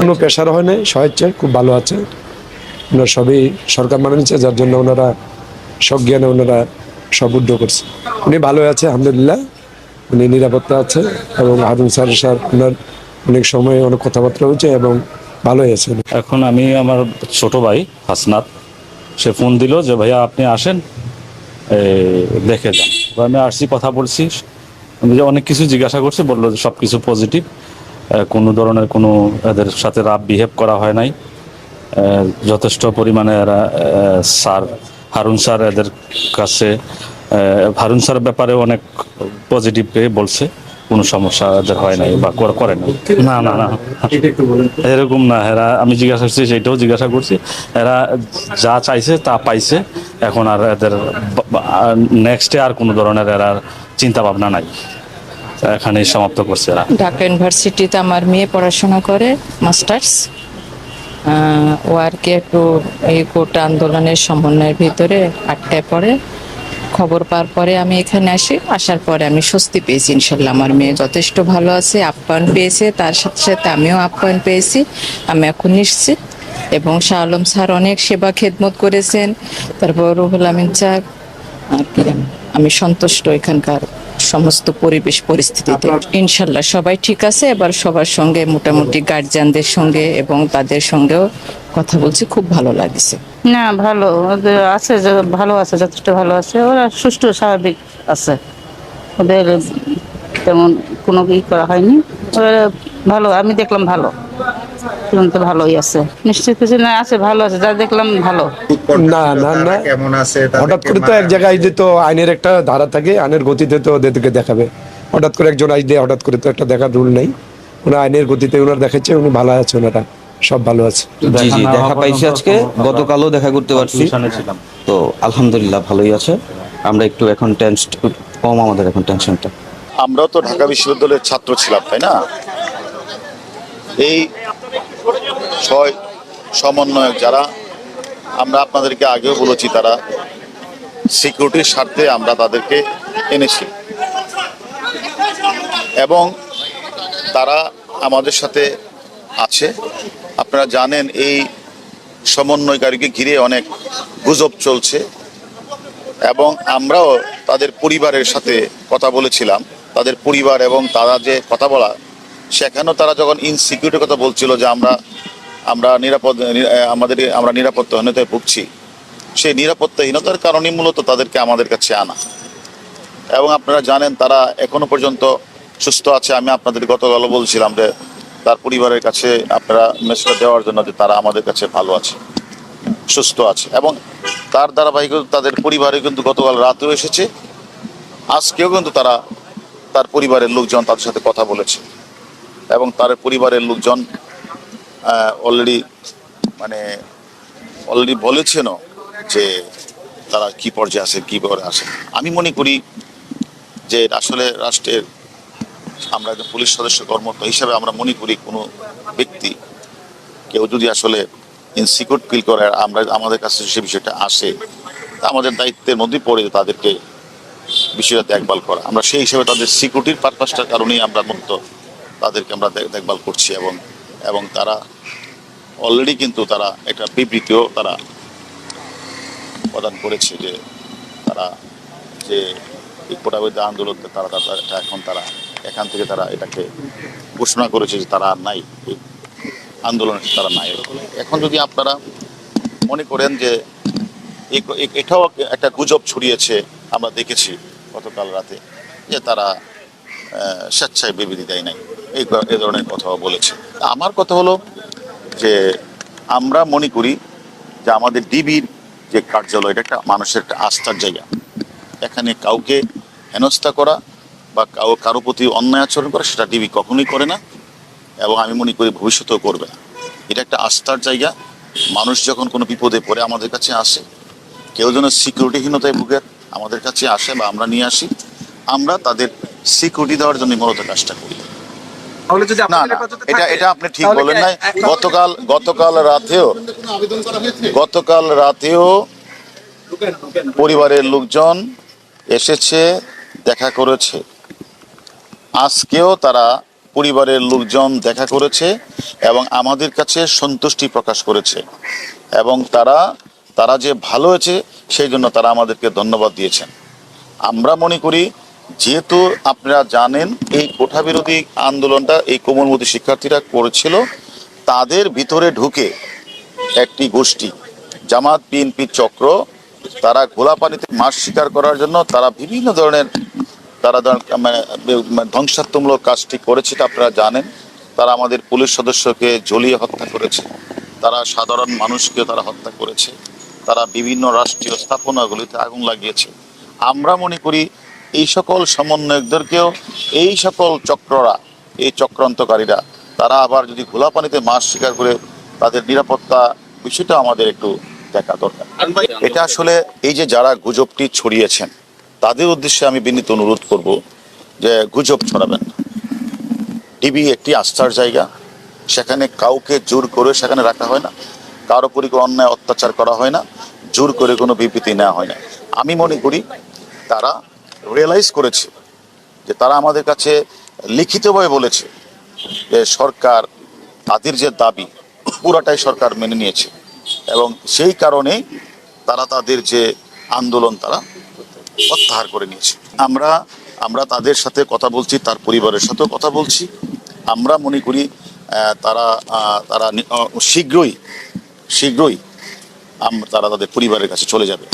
কোনো প্রেশার হয় নাই স্বেচ্ছায় খুব ভালো আছে। ওনারা সবই সরকার মানে নিচ্ছে যার জন্য ওনারা সজ্ঞানে ওনারা সব উদ্যোগ করছে। উনি ভালো আছে, আলহামদুলিল্লাহ। উনি নিরাপত্তা আছে এবং হারুন স্যার স্যার, ওনার অনেক সময় অনেক কথাবার্তা হয়েছে এবং ভালোই আছে এখন আমি আমার ছোট ভাই হাসনাত, সে ফোন দিল যে, ভাইয়া আপনি আসেন দেখে যান। আমি আসছি, কথা বলছি। অনেক কিছু জিজ্ঞাসা করছে, বলল যে সব কিছু পজিটিভ কোনো ধরনের কোনো এদের সাথে রাব বিহেভ করা হয় নাই। যথেষ্ট পরিমাণে এরা স্যার, হারুন স্যার এদের কাছে হারুন স্যার ব্যাপারে অনেক পজিটিভ বলছে। কোনো সমস্যা এদের হয় নাই বা করে- নাই। না না না। এরকম না, এরা, আমি জিজ্ঞাসা করছি সেটাও জিজ্ঞাসা করছি। এরা যা চাইছে তা পাইছে। এখন আর এদের নেক্সটে আর কোনো ধরনের এরা চিন্তা ভাবনা নাই। এখানেই সমাপ্ত করছে এরা। ঢাকা ইউনিভার্সিটিতে আমার মেয়ে পড়াশোনা করে, মাস্টার্স। ও আর কি একটু এই কোটা আন্দোলনের সমন্বয়ের ভিতরে আটটায় পড়ে। খবর পাওয়ার পরে আমি এখানে আসি। আসার পরে আমি স্বস্তি পেয়েছি ইনশাল্লাহ। আমার মেয়ে যথেষ্ট ভালো আছে আপ্যায়ন পেয়েছে তার সাথে সাথে আমিও আপ্যায়ন পেয়েছি। আমি এখন নিশ্চিত। এবং শাহ আলম স্যার অনেক সেবা খেদমত করেছেন। তারপর রুহুল আমিন চা আর কি আমি সন্তুষ্ট এখানকার সমস্ত পরিবেশ পরিস্থিতিতে। ইনশাল্লাহ সবাই ঠিক আছে। এবার সবার সঙ্গে মোটামুটি গার্জিয়ানদের সঙ্গে এবং তাদের সঙ্গেও কথা বলছি। খুব ভালো লাগছে। না ভালো। ওদের আছে যে ভালো আছে যথেষ্ট ভালো আছে। ওরা সুষ্ঠু স্বাভাবিক আছে। ওদের তেমন কোনো ই করা হয়নি। ওরা ভালো আমি দেখলাম ভালো। তো ভালোই আছে। নিশ্চিত কিছু না আছে ভালো আছে যা দেখলাম ভালো। না না না। কেমন আছে হঠাৎ করে তো এক জায়গায় যে তো আইনের একটা ধারা থাকে আইনের গতিতে তো ওদেরকে দেখাবে। হঠাৎ করে একজন দিয়ে হঠাৎ করে তো একটা দেখার রুল নেই। ওনার আইনের গতিতে ওনার দেখাচ্ছে উনি ভালো আছে ওনারা। সব ভালো আছে। জি জি দেখা পাইছি আজকে। গতকালও দেখা করতে পারছি। তো আলহামদুলিল্লাহ ভালোই আছে। আমরা একটু এখন টেনশন কম আমাদের এখন টেনশনটা আমরাও তো ঢাকা বিশ্ববিদ্যালয়ের ছাত্র ছিলাম তাই না? এই ছয় সমন্বয়ক যারা আমরা আপনাদেরকে আগেও বলেছি তারা সিকিউরিটির স্বার্থে আমরা তাদেরকে এনেছি। এবং তারা আমাদের সাথে আছে। আপনারা জানেন এই সমন্বয়কারীকে ঘিরে অনেক গুজব চলছে এবং আমরাও তাদের পরিবারের সাথে কথা বলেছিলাম। তাদের পরিবার এবং তারা যে কথা বলা, সেখানেও তারা যখন ইনসিকিউরিটির কথা বলছিল যে আমরা আমরা নিরাপদ, আমাদের, আমরা নিরাপত্তাহীনতায় ভুগছি, সেই নিরাপত্তাহীনতার কারণেই মূলত তাদেরকে আমাদের কাছে আনা। এবং আপনারা জানেন তারা এখনও পর্যন্ত সুস্থ আছে। আমি আপনাদের গতকালও বলছিলাম যে তার পরিবারের কাছে আপনারা মেসেজ দেওয়ার জন্য যে তারা আমাদের কাছে ভালো আছে, সুস্থ আছে এবং তার ধারাবাহিক তাদের পরিবারে কিন্তু গতকাল রাতেও এসেছে, আজকেও কিন্তু তারা তার পরিবারের লোকজন তাদের সাথে কথা বলেছে এবং তার পরিবারের লোকজন অলরেডি মানে অলরেডি বলেছেনও যে তারা কি পর্যায়ে আছে, কি পরে আছে। আমি মনে করি যে আসলে রাষ্ট্রের আমরা একজন পুলিশ সদস্য কর্মরত হিসাবে আমরা মনে করি কোনো ব্যক্তি কেউ যদি আসলে ইনসিকিউর ফিল করে আমরা আমাদের কাছে সে বিষয়টা আসে, তা আমাদের দায়িত্বের মধ্যে পড়ে তাদেরকে বিষয়টা দেখভাল করা। আমরা সেই হিসেবে তাদের সিকিউরিটির পারপাসটার কারণেই আমরা মূলত তাদেরকে আমরা দেখভাল করছি এবং এবং তারা অলরেডি কিন্তু তারা একটা বিবৃতিও তারা প্রদান করেছে যে তারা যে এই কোটাবিদ্যা আন্দোলনকে তারা তারা এখন তারা এখান থেকে তারা এটাকে ঘোষণা করেছে যে তারা আর নাই, এই আন্দোলনে তারা নাই। এখন যদি আপনারা মনে করেন যে এ- এ- এটাও একটা গুজব ছড়িয়েছে, আমরা দেখেছি গতকাল রাতে, যে তারা স্বেচ্ছায় বিবৃতি দেয় নাই, এই এই ধরনের কথাও বলেছে। আমার কথা হলো যে আমরা মনে করি যে আমাদের ডিবির যে কার্যালয়, এটা একটা মানুষের একটা আস্থার জায়গা। এখানে কাউকে হেনস্থা করা বা কারও প্রতি অন্যায় আচরণ করে সেটা ডিবি কখনোই করে না এবং আমি মনে করি ভবিষ্যতেও করবে না। এটা একটা আস্থার জায়গা। মানুষ যখন কোনো বিপদে পড়ে আমাদের কাছে আসে কেউ যেন সিকিউরিটিহীনতায় ভুগে আমাদের কাছে আসে বা আমরা নিয়ে আসি আমরা তাদের সিকিউরিটি দেওয়ার জন্য মূলত কাজটা করি। না না এটা এটা আপনি ঠিক বলেন নাই। গতকাল গতকাল রাতেও গতকাল রাতেও পরিবারের লোকজন এসেছে দেখা করেছে। আজকেও তারা পরিবারের লোকজন দেখা করেছে এবং আমাদের কাছে সন্তুষ্টি প্রকাশ করেছে। এবং তারা তারা যে ভালো হয়েছে, সেই জন্য তারা আমাদেরকে ধন্যবাদ দিয়েছেন। আমরা মনে করি, যেহেতু আপনারা জানেন, এই কোঠা বিরোধী আন্দোলনটা এই কোমলমতি শিক্ষার্থীরা করেছিল, তাদের ভিতরে ঢুকে একটি গোষ্ঠী, জামাত, বিএনপি, চক্র, তারা ঘোলা পানিতে মাছ শিকার করার জন্য তারা বিভিন্ন ধরনের তারা মানে মানে ধ্বংসাত্মমূলক কাজটি করেছে আপনারা জানেন। তারা আমাদের পুলিশ সদস্যকে জ্বলিয়ে হত্যা করেছে। তারা সাধারণ মানুষকে তারা হত্যা করেছে। তারা বিভিন্ন রাষ্ট্রীয় স্থাপনাগুলিতে আগুন লাগিয়েছে। আমরা মনে করি এই সকল সমন্বয়কদেরকেও এই সকল চক্ররা এই চক্রান্তকারীরা তারা আবার যদি খোলা পানিতে মাছ শিকার করে তাদের নিরাপত্তা বিষয়টা আমাদের একটু দেখা দরকার। এটা আসলে এই যে যারা গুজবটি ছড়িয়েছেন তাদের উদ্দেশ্যে আমি বিনীত অনুরোধ করব যে গুজব ছড়াবেন ডিবি একটি আস্থার জায়গা, সেখানে কাউকে জোর করে সেখানে রাখা হয় না, কারও উপরই কোনো অন্যায় অত্যাচার করা হয় না, জোর করে কোনো বিবৃতি নেওয়া হয় না। আমি মনে করি তারা রিয়েলাইজ করেছে যে তারা আমাদের কাছে লিখিতভাবে বলেছে যে সরকার তাদের যে দাবি, পুরাটাই সরকার মেনে নিয়েছে এবং সেই কারণেই তারা তাদের যে আন্দোলন তারা প্রত্যাহার করে নিয়েছে। আমরা আমরা তাদের সাথে কথা বলছি, তার পরিবারের সাথেও কথা বলছি। আমরা মনে করি তারা তারা শীঘ্রই শীঘ্রই তারা তাদের পরিবারের কাছে চলে যাবে।